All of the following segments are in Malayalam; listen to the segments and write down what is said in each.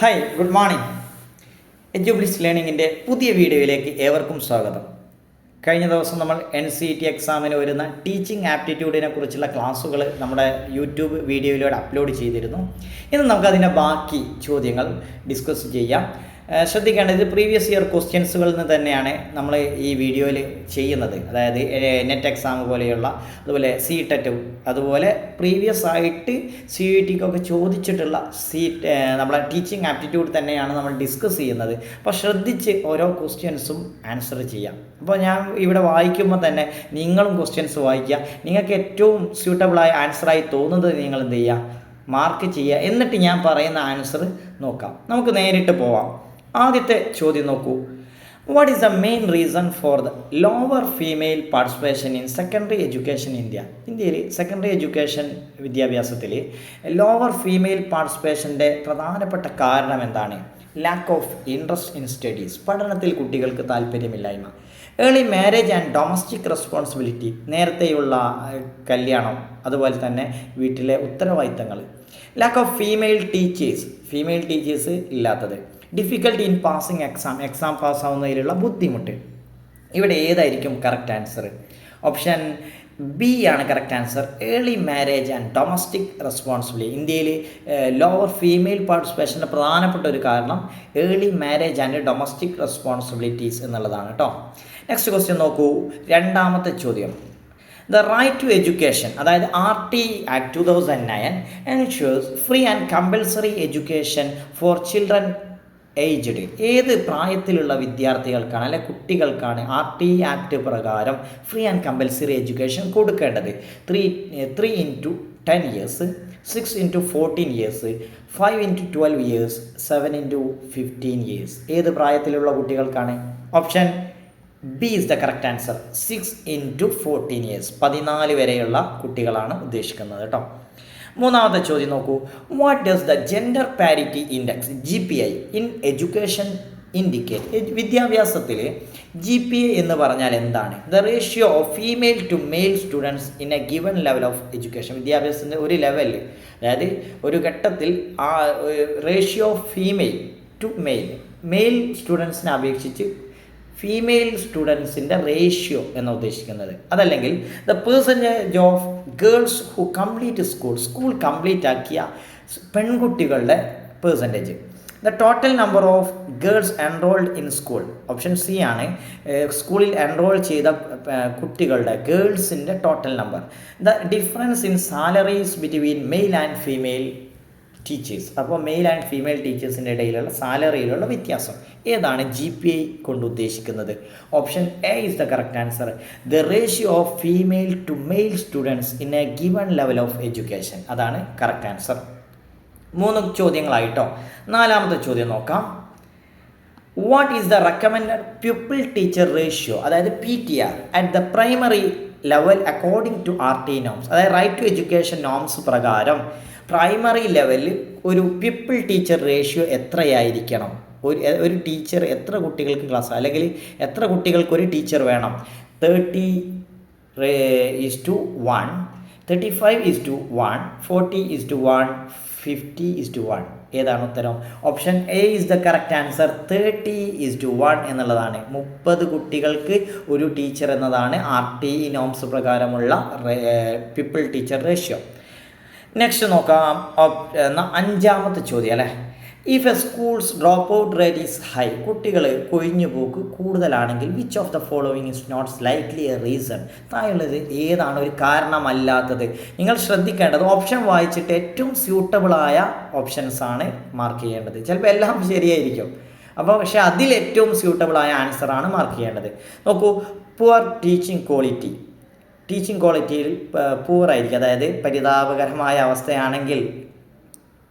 ഹായ് ഗുഡ് മോർണിംഗ് എജ്യൂബ്ലിസ് ലേണിങ്ങിന്റെ പുതിയ വീഡിയോയിലേക്ക് ഏവർക്കും സ്വാഗതം. കഴിഞ്ഞ ദിവസം നമ്മൾ എൻ സി ടി എക്സാമിന് വരുന്ന ടീച്ചിങ് ആപ്റ്റിറ്റ്യൂഡിനെ കുറിച്ചുള്ള ക്ലാസ്സുകൾ നമ്മുടെ യൂട്യൂബ് വീഡിയോയിലൂടെ അപ്ലോഡ് ചെയ്തിരുന്നു. ഇന്ന് നമുക്കതിന്റെ ബാക്കി ചോദ്യങ്ങൾ ഡിസ്കസ് ചെയ്യാം. ശ്രദ്ധിക്കേണ്ടത് പ്രീവിയസ് ഇയർ ക്വസ്റ്റ്യൻസുകളിൽ നിന്ന് തന്നെയാണ് നമ്മൾ ഈ വീഡിയോയിൽ ചെയ്യുന്നത്. അതായത് നെറ്റ് എക്സാം പോലെയുള്ള അതുപോലെ സി ടെറ്റും അതുപോലെ പ്രീവിയസ് ആയിട്ട് സി ഇ ടിക്കൊക്കെ ചോദിച്ചിട്ടുള്ള സി നമ്മളെ ടീച്ചിങ് ആപ്റ്റിറ്റ്യൂഡ് തന്നെയാണ് നമ്മൾ ഡിസ്കസ് ചെയ്യുന്നത്. അപ്പോൾ ശ്രദ്ധിച്ച് ഓരോ ക്വസ്റ്റ്യൻസും ആൻസർ ചെയ്യാം. അപ്പോൾ ഞാൻ ഇവിടെ വായിക്കുമ്പോൾ തന്നെ നിങ്ങളും ക്വസ്റ്റ്യൻസ് വായിക്കുക. നിങ്ങൾക്ക് ഏറ്റവും സ്യൂട്ടബിളായ ആൻസറായി തോന്നുന്നത് നിങ്ങൾ എന്ത് ചെയ്യുക? മാർക്ക് ചെയ്യുക. എന്നിട്ട് ഞാൻ പറയുന്ന ആൻസർ നോക്കാം. നമുക്ക് നേരിട്ട് പോവാം. ആദ്യത്തെ ചോദ്യം നോക്കൂ. What is the main reason for the lower female participation in secondary education India ഇന്ത്യയിൽ സെക്കൻഡറി എഡ്യൂക്കേഷൻ വിദ്യാഭ്യാസത്തിൽ ലോവർ ഫീമെയിൽ പാർട്ടിസിപ്പേഷന്റെ പ്രധാനപ്പെട്ട കാരണം എന്താണ്? Lack of interest in studies പഠനത്തിൽ കുട്ടികൾക്ക് താല്പര്യമില്ലായ്മ. Early marriage and domestic responsibility നേരത്തെയുള്ള കല്യാണം. അതുപോലെ തന്നെ വീട്ടിലെ ഉത്തരവാദിത്തങ്ങൾ lack of female teachers female teachers ഇല്ലാത്തത്. Difficulty in passing exam exam പാസ്സാവുന്നതിലുള്ള ബുദ്ധിമുട്ട്. ഇവിടെ ഏതായിരിക്കും കറക്റ്റ് ആൻസർ ഓപ്ഷൻ ബി ആണ് correct answer early marriage and domestic responsibility ഇന്ത്യയിൽ ലോവർ ഫീമെയിൽ പാർട്ടിസിപ്പേഷന്റെ പ്രധാനപ്പെട്ട ഒരു കാരണം early marriage and domestic responsibilities എന്നുള്ളതാണ് കേട്ടോ നെക്സ്റ്റ് ക്വസ്റ്റ്യൻ നോക്കൂ. രണ്ടാമത്തെ ചോദ്യം. ദ റൈറ്റ് ടു എഡ്യൂക്കേഷൻ അതായത് R T act two thousand nine ensures free and compulsory education for children aged ഏത് പ്രായത്തിലുള്ള വിദ്യാർത്ഥികൾക്കാണ് അല്ലെ കുട്ടികൾക്കാണ് ആർ ടി ആക്ട് പ്രകാരം ഫ്രീ ആൻഡ് കമ്പൽസറി എഡ്യൂക്കേഷൻ കൊടുക്കേണ്ടത്? Three three into ten years six into fourteen years five into twelve years seven into fifteen years ഏത് പ്രായത്തിലുള്ള കുട്ടികൾക്കാണ്? Option B is the correct answer six into fourteen years പതിനാല് വരെയുള്ള കുട്ടികളാണ് ഉദ്ദേശിക്കുന്നത് കേട്ടോ. മൂന്നാമത്തെ ചോദ്യം നോക്കൂ. What does the gender parity index G P I in education indicate വിദ്യാഭ്യാസത്തിൽ ജി പി ഐ എന്ന് പറഞ്ഞാൽ എന്താണ്? The ratio of female to male students in a given level of education വിദ്യാഭ്യാസത്തിന്റെ ഒരു ലെവലിൽ അതായത് ഒരു ഘട്ടത്തിൽ ആ ratio of female to male male സ്റ്റുഡൻസിനെ അപേക്ഷിച്ച് ഫീമെയിൽ സ്റ്റുഡൻസിന്റെ റേഷ്യോ എന്ന് ഉദ്ദേശിക്കുന്നത്. അതല്ലെങ്കിൽ the percentage of girls who complete school school complete ആക്കിയ പെൺകുട്ടികളുടെ percentage the total number of girls enrolled in school option C ആണ് സ്കൂളിൽ എൻറോൾ ചെയ്ത കുട്ടികളുടെ ഗേൾസിന്റെ total number the difference in salaries between male and female teachers അപ്പോൾ മെയിൽ ആൻഡ് ഫീമെയിൽ ടീച്ചേഴ്സിന്റെ ഇടയിലുള്ള സാലറിയിലുള്ള വ്യത്യാസം. ഏതാണ് ജി പി ഐ കൊണ്ട് ഉദ്ദേശിക്കുന്നത്? Option A is the correct answer the ratio of female to male students in a given level of education അതാണ് കറക്റ്റ് ആൻസർ മൂന്ന് ചോദ്യങ്ങളായിട്ടോ. നാലാമത്തെ ചോദ്യം നോക്കാം. What is the recommend pupil teacher ratio അതായത് P T R at the primary level according to R T norms അതായത് റൈറ്റ് ടു എഡ്യൂക്കേഷൻ നോംസ് പ്രകാരം. പ്രൈമറി ലെവലിൽ ഒരു പീപ്പിൾ ടീച്ചർ റേഷ്യോ എത്രയായിരിക്കണം? ഒരു ഒരു ടീച്ചർ എത്ര കുട്ടികൾക്ക് ക്ലാസ് അല്ലെങ്കിൽ എത്ര കുട്ടികൾക്ക് ഒരു ടീച്ചർ വേണം? Thirty is to one thirty five is to one forty is to one fifty is to one ഏതാണ് ഉത്തരം? Option A is the correct answer thirty is to one എന്നുള്ളതാണ്. മുപ്പത് കുട്ടികൾക്ക് ഒരു ടീച്ചർ എന്നതാണ് ആർ ടി നോംസ് പ്രകാരമുള്ള പീപ്പിൾ ടീച്ചർ റേഷ്യോ നെക്സ്റ്റ് നോക്കാം. അഞ്ചാമത്തെ ചോദ്യം അല്ലേ? If a schools drop out rate is high കുട്ടികൾ കൊഴിഞ്ഞു പോക്ക് കൂടുതലാണെങ്കിൽ which of the following is not likely a reason താഴെയുള്ളത് ഏതാണ്? ഒരു കാരണമല്ലാത്തത്. നിങ്ങൾ ശ്രദ്ധിക്കേണ്ടത് ഓപ്ഷൻ വായിച്ചിട്ട് ഏറ്റവും സ്യൂട്ടബിളായ ഓപ്ഷൻസ് ആണ് മാർക്ക് ചെയ്യേണ്ടത്. ചിലപ്പോൾ എല്ലാം ശരിയായിരിക്കും. അപ്പോൾ പക്ഷേ അതിൽ ഏറ്റവും സ്യൂട്ടബിളായ ആൻസറാണ് മാർക്ക് ചെയ്യേണ്ടത്. നോക്കൂ പുവർ ടീച്ചിങ് ക്വാളിറ്റി ടീച്ചിങ് ക്വാളിറ്റിയിൽ പൂവറായിരിക്കും അതായത് പരിതാപകരമായ അവസ്ഥയാണെങ്കിൽ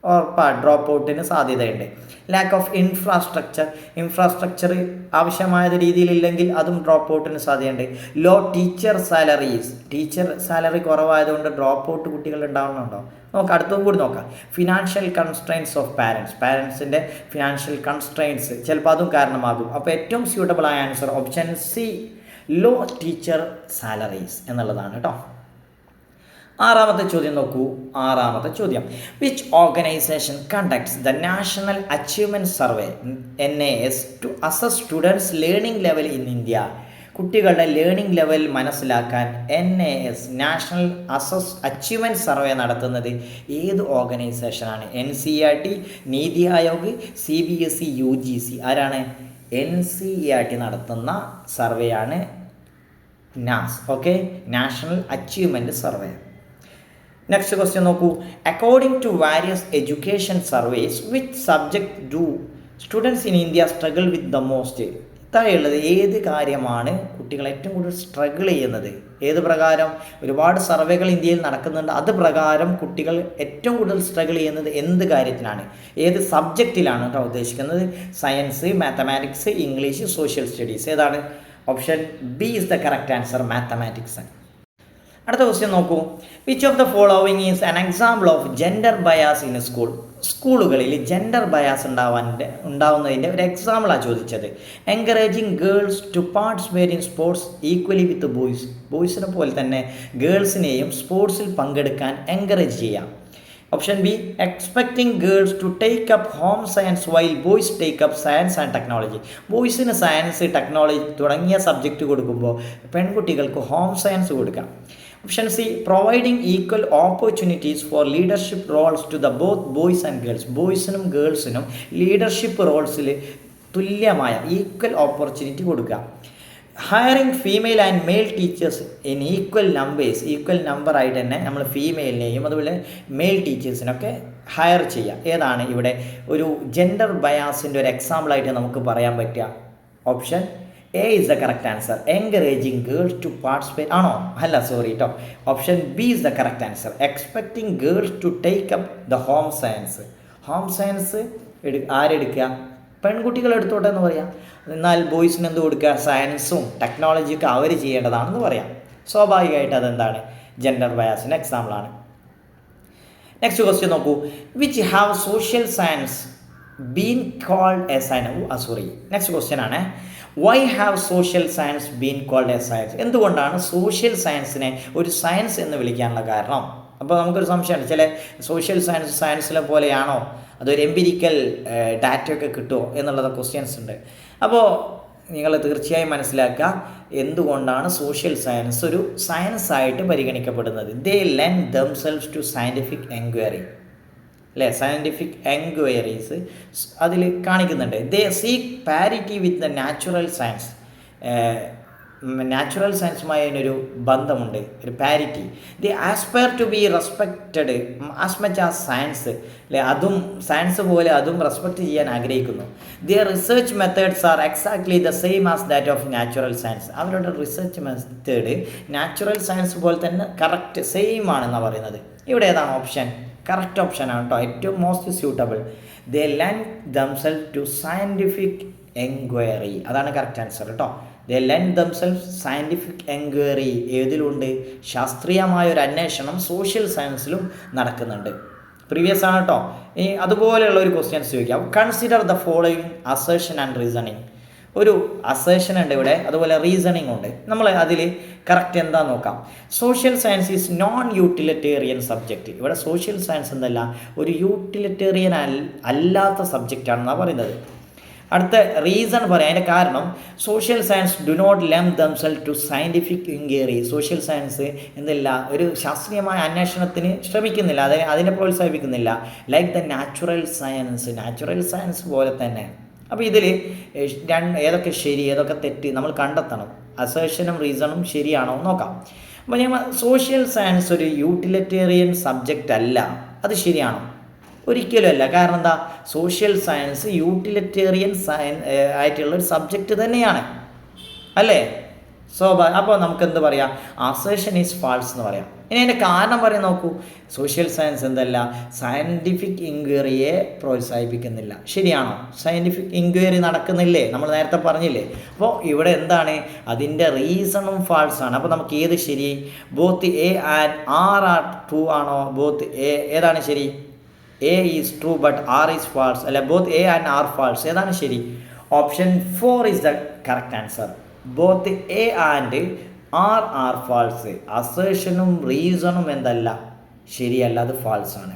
ഉറപ്പാ ഡ്രോപ്പ് ഔട്ടിന് സാധ്യതയുണ്ട്. ലാക്ക് ഓഫ് ഇൻഫ്രാസ്ട്രക്ചർ ഇൻഫ്രാസ്ട്രക്ചർ ആവശ്യമായ രീതിയിലില്ലെങ്കിൽ അതും ഡ്രോപ്പ് ഔട്ടിന് സാധ്യതയുണ്ട്. Low teacher salaries teacher salary കുറവായതുകൊണ്ട് ഡ്രോപ്പ് ഔട്ട് കുട്ടികൾ ഉണ്ടാവുന്നുണ്ടോ? നോക്കാം അടുത്തും കൂടി നോക്കാം. ഫിനാൻഷ്യൽ കൺസ്ട്രെയിൻസ് ഓഫ് പാരൻസ് പാരൻസിന്റെ ഫിനാൻഷ്യൽ കൺസ്ട്രെയിൻസ് ചിലപ്പോൾ അതും കാരണമാകും. അപ്പോൾ ഏറ്റവും സ്യൂട്ടബിൾ ആയ answer option C low teacher salaries എന്നുള്ളതാണ് കേട്ടോ ആറാമത്തെ ചോദ്യം നോക്കൂ. ആറാമത്തെ ചോദ്യം. Which organization conducts the national achievement survey N A S to assess students learning level in India കുട്ടികളുടെ ലേണിംഗ് ലെവൽ മനസ്സിലാക്കാൻ N A S national assess achievement survey നടത്തുന്നത് ഏത് ഓർഗനൈസേഷനാണ് N C R T NITI Aayog C B S E U G C ആരാണ്? എൻ സി ആർ ടി നടത്തുന്ന സർവേയാണ് NAS okay? National achievement survey. Next question നോക്കൂ. According to various education surveys which subject do students in India struggle with the most താഴെയുള്ളത് ഏത് കാര്യമാണ് കുട്ടികൾ ഏറ്റവും കൂടുതൽ സ്ട്രഗിൾ ചെയ്യുന്നത്? ഏത് പ്രകാരം? ഒരുപാട് സർവേകൾ ഇന്ത്യയിൽ നടക്കുന്നുണ്ട്. അത് പ്രകാരം കുട്ടികൾ ഏറ്റവും കൂടുതൽ സ്ട്രഗിൾ ചെയ്യുന്നത് എന്ത് കാര്യത്തിലാണ് ഏത് സബ്ജക്റ്റിലാണ് കേട്ടോ ഉദ്ദേശിക്കുന്നത്? Science mathematics English social studies ഏതാണ്? Option B is the correct answer mathematics അടുത്ത ക്വസ്റ്റ്യൻ നോക്കൂ. Which of the following is an example of gender bias in school സ്കൂളുകളിൽ ജെൻഡർ ബയാസ് ഉണ്ടാവാന്റെ ഉണ്ടാവുന്നതിന്റെ ഒരു എക്സാമ്പിളാണ് ചോദിച്ചത്. Encouraging girls to participate in sports equally with boys ബോയ്സിനെ പോലെ തന്നെ ഗേൾസിനെയും സ്പോർട്സിൽ പങ്കെടുക്കാൻ എൻകറേജ് ചെയ്യാം. Option B expecting girls to take up home science while boys take up science and technology ബോയ്സിന് science technology തുടങ്ങിയ സബ്ജക്റ്റ് കൊടുക്കുമ്പോൾ പെൺകുട്ടികൾക്ക് ഹോം സയൻസ് കൊടുക്കാം. Option C providing equal opportunities for leadership roles to the both boys and girls ബോയ്സിനും ഗേൾസിനും ലീഡർഷിപ്പ് റോൾസിൽ തുല്യമായ ഈക്വൽ ഓപ്പർച്യൂണിറ്റി കൊടുക്കുക. Hiring female and male teachers in equal numbers equal number ആയിട്ട് തന്നെ നമ്മൾ ഫീമെയിലിനെയും അതുപോലെ മെയിൽ ടീച്ചേഴ്സിനൊക്കെ ഹയർ ചെയ്യുക ഏതാണ് ഇവിടെ ഒരു ജെൻഡർ ബയാസിന്റെ ഒരു എക്സാമ്പിളായിട്ട് നമുക്ക് പറയാൻ പറ്റുക. Option A is the correct answer encouraging girls to participate ആണോ? അല്ല സോറി കേട്ടോ option B is the correct answer expecting girls to take up the home science home science എടു ആരെടുക്കുക? പെൺകുട്ടികൾ എടുത്തോട്ടെ എന്ന് പറയാം. എന്നാൽ ബോയ്സിന് എന്ത് കൊടുക്കുക? സയൻസും ടെക്നോളജിയൊക്കെ അവർ ചെയ്യേണ്ടതാണെന്ന് പറയാം. സ്വാഭാവികമായിട്ട് അതെന്താണ്? ജെൻഡർ ബയാസിന്റെ എക്സാമ്പിളാണ് നെക്സ്റ്റ് ക്വസ്റ്റ്യൻ നോക്കൂ. Which have social science been called a science sorry next question ആണ്. Why have social science been called a science എന്തുകൊണ്ടാണ് സോഷ്യൽ സയൻസിനെ ഒരു സയൻസ് എന്ന് വിളിക്കാനുള്ള കാരണം? അപ്പോൾ നമുക്കൊരു സംശയമുണ്ട് ചില സോഷ്യൽ സയൻസ് സയൻസിലെ പോലെയാണോ? അതൊരു എംപിരിക്കൽ ഡാറ്റയൊക്കെ കിട്ടുമോ എന്നുള്ളത് ക്വസ്റ്റ്യൻസ് ഉണ്ട്. അപ്പോൾ നിങ്ങൾ തീർച്ചയായും മനസ്സിലാക്കുക എന്തുകൊണ്ടാണ് സോഷ്യൽ സയൻസ് ഒരു സയൻസ് ആയിട്ട് പരിഗണിക്കപ്പെടുന്നത്. They lend themselves to scientific enquiry അല്ലേ? സയന്റിഫിക് എൻക്വയറീസ് അതിൽ കാണിക്കുന്നുണ്ട്. They seek parity with the natural science natural സയൻസുമായി അതിനൊരു ബന്ധമുണ്ട്. ഒരു parity the aspire to be respected as much as science അല്ലെ? അതും സയൻസ് പോലെ അതും റെസ്പെക്റ്റ് ചെയ്യാൻ ആഗ്രഹിക്കുന്നു. The research methods are exactly the same as that of natural science അവരുടെ റിസർച്ച് മെത്തേഡ് നാച്ചുറൽ സയൻസ് പോലെ തന്നെ കറക്റ്റ് സെയിം ആണെന്നാണ് പറയുന്നത്. ഇവിടെ ഏതാണ് ഓപ്ഷൻ കറക്റ്റ് ഓപ്ഷനാണ് കേട്ടോ. ഏറ്റവും most suitable the lend themselves to scientific enquiry അതാണ് കറക്റ്റ് ആൻസർ കേട്ടോ. The lend themself scientific enquiry ഏതിലുണ്ട്? ശാസ്ത്രീയമായ ഒരു അന്വേഷണം സോഷ്യൽ സയൻസിലും നടക്കുന്നുണ്ട്. പ്രീവിയസ് ആണ് കേട്ടോ. ഈ അതുപോലെയുള്ള ഒരു ക്വസ്റ്റ്യൻസ് ചോദിക്കാം. Consider the following assertion and reasoning ഒരു അസേഷൻ ഉണ്ട് ഇവിടെ അതുപോലെ റീസണിങ് ഉണ്ട്. നമ്മൾ അതിൽ കറക്റ്റ് എന്താ നോക്കാം. Social science is non utilitarian subject ഇവിടെ സോഷ്യൽ സയൻസ് എന്തല്ല ഒരു യൂട്ടിലിറ്റേറിയൻ അല്ലാത്ത സബ്ജക്റ്റാണെന്നാണ് പറയുന്നത്. അടുത്ത റീസൺ പറയാം. അതിന്റെ കാരണം social science do not lend themselves to scientific enquiry social science എന്തില്ല ഒരു ശാസ്ത്രീയമായ അന്വേഷണത്തിന് ശ്രമിക്കുന്നില്ല അതിനെ അതിനെ പ്രോത്സാഹിപ്പിക്കുന്നില്ല. Like the natural science natural science പോലെ തന്നെ. അപ്പോൾ ഇതിൽ രണ്ട് ഏതൊക്കെ ശരി ഏതൊക്കെ തെറ്റ് നമ്മൾ കണ്ടെത്തണം. അസേഷനും റീസണും ശരിയാണോ എന്ന് നോക്കാം. അപ്പോൾ ഞങ്ങൾ സോഷ്യൽ സയൻസ് ഒരു യൂട്ടിലിറ്റേറിയൻ സബ്ജക്റ്റ് അല്ല അത് ശരിയാണോ? ഒരിക്കലും അല്ല. കാരണം എന്താ? സോഷ്യൽ സയൻസ് യൂട്ടിലിറ്റേറിയൻ സയൻ ആയിട്ടുള്ള ഒരു സബ്ജക്റ്റ് തന്നെയാണ്. അല്ലേ? സ്വാഭാ അപ്പോൾ നമുക്ക് എന്ത് പറയാം? അസേഷൻ ഈസ് ഫാൾസ് എന്ന് പറയാം. ഇനി അതിന്റെ കാരണം പറയാൻ നോക്കൂ. സോഷ്യൽ സയൻസ് എന്തല്ല? സയന്റിഫിക് ഇൻക്വയറിയെ പ്രോത്സാഹിപ്പിക്കുന്നില്ല. ശരിയാണോ? സയന്റിഫിക് ഇൻക്വയറി നടക്കുന്നില്ലേ? നമ്മൾ നേരത്തെ പറഞ്ഞില്ലേ? അപ്പോൾ ഇവിടെ എന്താണ്? അതിന്റെ റീസണും ഫാൾസ് ആണ്. അപ്പോൾ നമുക്ക് ഏത് ശരി? Both A and R are true ആണോ? ബോത്ത് എ ഏതാണ് ശരി? A is true but R is false അല്ല both A and R false ഏതാണ് ശരി? Option four is the correct answer both A and R are false. അസേഷനും റീസണും എന്തല്ല? ശരിയല്ല അത് ഫാൾസ് ആണ്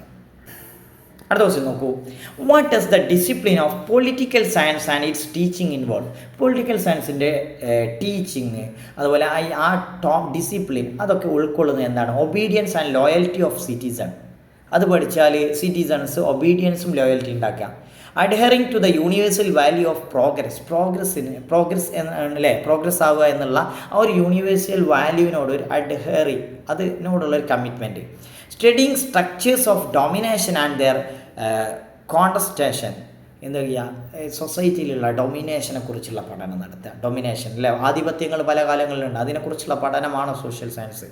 അടുത്ത ക്വസ്റ്റ്യൻ നോക്കൂ. What is the discipline of political science and its teaching involve political സയൻസിന്റെ ടീച്ചിങ് അതുപോലെ ആ ടോപ്പ് ഡിസിപ്ലിൻ അതൊക്കെ ഉൾക്കൊള്ളുന്നത് എന്താണ്? Obedience and loyalty of citizen അത് പഠിച്ചാൽ സിറ്റിസൺസ് ഒബീഡിയൻസും ലോയൽറ്റി ഉണ്ടാക്കാം adhering to the universal value of progress പ്രോഗ്രസ്സിന് progress അല്ലേ പ്രോഗ്രസ് ആവുക എന്നുള്ള ആ ഒരു യൂണിവേഴ്സൽ വാല്യൂവിനോട് ഒരു അഡ്ഹറിങ് അതിനോടുള്ള ഒരു commitment studying structures of domination and their contestation എന്താ പറയുക സൊസൈറ്റിയിലുള്ള ഡൊമിനേഷനെ കുറിച്ചുള്ള പഠനം നടത്തുക. ഡൊമിനേഷൻ അല്ലേ? ആധിപത്യങ്ങൾ പല കാലങ്ങളിലുണ്ട്. അതിനെക്കുറിച്ചുള്ള പഠനമാണ് social science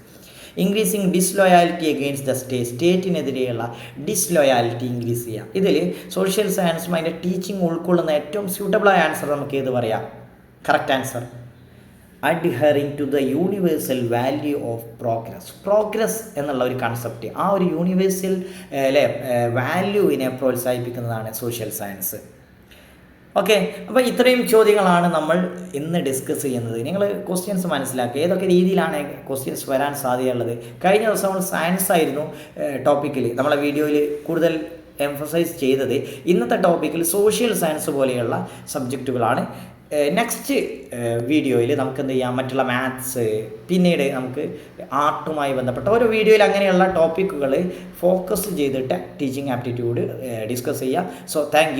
increasing disloyalty against the state സ്റ്റേറ്റിനെതിരെയുള്ള disloyalty increase ചെയ്യാം. ഇതിൽ സോഷ്യൽ സയൻസും അതിന്റെ ടീച്ചിങ് ഉൾക്കൊള്ളുന്ന ഏറ്റവും സ്യൂട്ടബിളായ ആൻസർ നമുക്ക് ഏത് പറയാം? Correct answer adhering to the universal value of progress progress എന്നുള്ള ഒരു കൺസെപ്റ്റ് ആ ഒരു യൂണിവേഴ്സൽ അല്ലെ വാല്യൂവിനെ പ്രോത്സാഹിപ്പിക്കുന്നതാണ് സോഷ്യൽ സയൻസ് ഓക്കെ അപ്പോൾ ഇത്രയും ചോദ്യങ്ങളാണ് നമ്മൾ ഇന്ന് ഡിസ്കസ് ചെയ്യുന്നത്. നിങ്ങൾ ക്വസ്റ്റ്യൻസ് മനസ്സിലാക്കുക. ഏതൊക്കെ രീതിയിലാണ് ക്വസ്റ്റ്യൻസ് വരാൻ സാധ്യതയുള്ളത്? കഴിഞ്ഞ ദിവസം നമ്മൾ സയൻസ് ആയിരുന്നു ടോപ്പിക്കിൽ നമ്മളെ വീഡിയോയിൽ കൂടുതൽ എംഫസൈസ് ചെയ്തത്. ഇന്നത്തെ ടോപ്പിക്കിൽ സോഷ്യൽ സയൻസ് പോലെയുള്ള സബ്ജക്റ്റുകളാണ് നെക്സ്റ്റ് വീഡിയോയിൽ നമുക്ക് എന്ത് ചെയ്യാം? മറ്റുള്ള മാത്സ് പിന്നീട് നമുക്ക് ആർട്ടുമായി ബന്ധപ്പെട്ട ഓരോ വീഡിയോയിൽ അങ്ങനെയുള്ള ടോപ്പിക്കുകൾ ഫോക്കസ് ചെയ്തിട്ട് ടീച്ചിങ് ആപ്റ്റിറ്റ്യൂഡ് ഡിസ്കസ് ചെയ്യാം. So thank